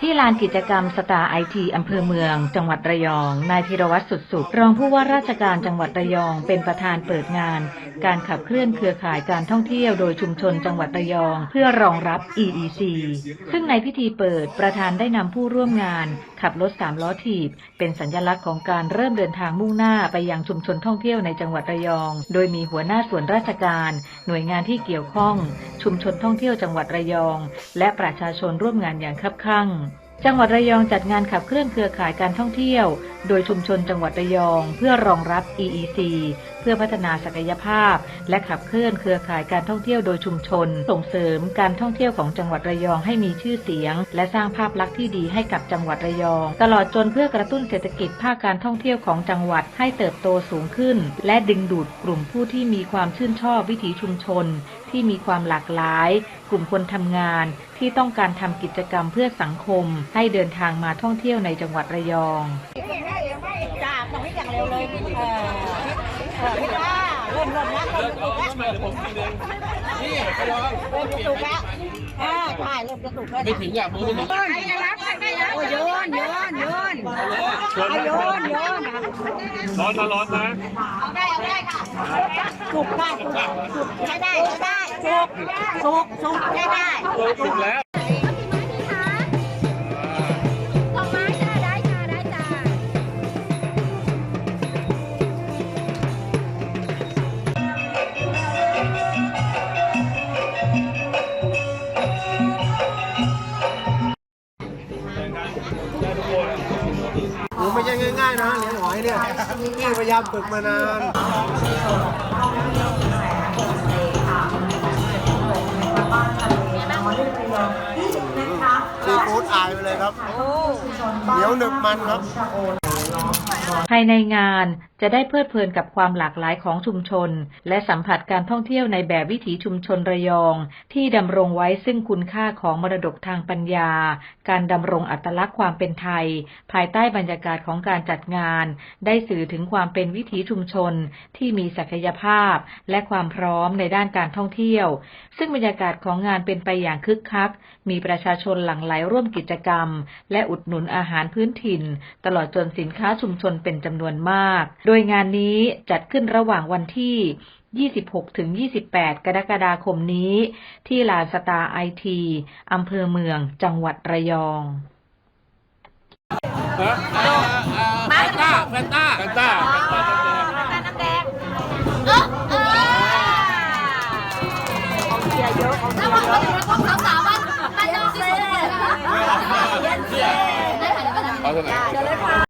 ที่ลานกิจกรรมสตาร์ไอทีอำเภอเมือง จังหวัดระยอง นายธีรวัตรสุดสุข รองผู้ว่าราชการจังหวัดระยอง เป็นประธานเปิดงาน การขับเคลื่อนเครือข่ายการท่องเที่ยวโดยชุมชนจังหวัดระยอง เพื่อรองรับ EEC ซึ่งในพิธีเปิดประธานได้นำผู้ร่วมงาน ขับรถสามล้อถีบ เป็นสัญลักษณ์ของการเริ่มเดินทางมุ่งหน้าไปยังชุมชนท่องเที่ยวในจังหวัดระยอง โดยมีหัวหน้าส่วนราชการ หน่วยงานที่เกี่ยวข้อง ชุมชนท่องเที่ยวจังหวัดระยอง และประชาชนร่วมงานอย่างคับคั่งจังหวัดระยองจัดงานขับเคลื่อนเครือข่ายการท่องเที่ยว โดยชุมชนจังหวัดระยอง เพื่อรองรับ EEC พื่อพัฒนาศักยภาพ และขับเคลื่อนเครือข่ายการท่องเที่ยวโดยชุมชน ส่งเสริมการท่องเที่ยวของจังหวัดระยองให้มีชื่อเสียง และสร้างภาพลักษณ์ที่ดีให้กับจังหวัดระยอง ตลอดจนเพื่อกระตุ้นเศรษฐกิจภาคการท่องเที่ยวของจังหวัดให้เติบโตสูงขึ้น และดึงดูดกลุ่มผู้ที่มีความชื่นชอบวิถีชุมชน ที่มีความหลากหลาย กลุ่มคนทำงานที่ต้องการทำกิจกรรมเพื่อสังคม ให้เดินทางมาท่องเที่ยวในจังหวัดระยองจ้าต้องให้อย่างเร็วเลย เออเออพี่ว่าเริ่มเริ่มแล้วเริ่มจะถูกแล้วเดี๋ยวผมทีนึงนี่ไปลองเริ่มจะถูกแล้วอ่าใช่เริ่มจะถูกแล้วไม่ถึงอะมือไม่ถึงโอ้ยโยนโยนโยนชวนเอาโยนโยนร้อนนะร้อนนะเอาได้เอาได้ค่ะถูกได้ถูกถูกใช้ได้ใช้ได้ถูกถูกถูกใช้ได้เออถึงแล้ว ไม่ใช่ง่ายๆนะเลี้ยงหอยเนี่ยพี่พยายามฝึกมานานซีฟู้ดอายไปเลยครับเหนียวหนึบมันครับ ภายในงานจะได้เพลิดเพลินกับความหลากหลายของชุมชน และสัมผัสการท่องเที่ยวในแบบวิถีชุมชนระยอง ที่ดำรงไว้ซึ่งคุณค่าของมรดกทางปัญญา การดำรงอัตลักษณ์ความเป็นไทย ภายใต้บรรยากาศของการจัดงาน ได้สื่อถึงความเป็นวิถีชุมชนที่มีศักยภาพ และความพร้อมในด้านการท่องเที่ยว ซึ่งบรรยากาศของงานเป็นไปอย่างคึกคัก มีประชาชนหลั่งไหลร่วมกิจกรรม และอุดหนุนอาหารพื้นถิ่น ตลอดจนสินค้าชุมชนเป็นจำนวนมาก โดยงานนี้จัดขึ้นระหว่างวันที่ 26 ถึง 28 กรกฎาคมนี้ ที่ลานสตาร์ไอทีอำเภอเมือง จังหวัดระยองฮะแฟนต้าแฟนต้าแฟนต้าน้ำแดงเออเออของเชียร์เยอะของเชียร์เยอะของสาวสาวบ้านบ้านนอกที่สุดเลยเอาเท่าไหร่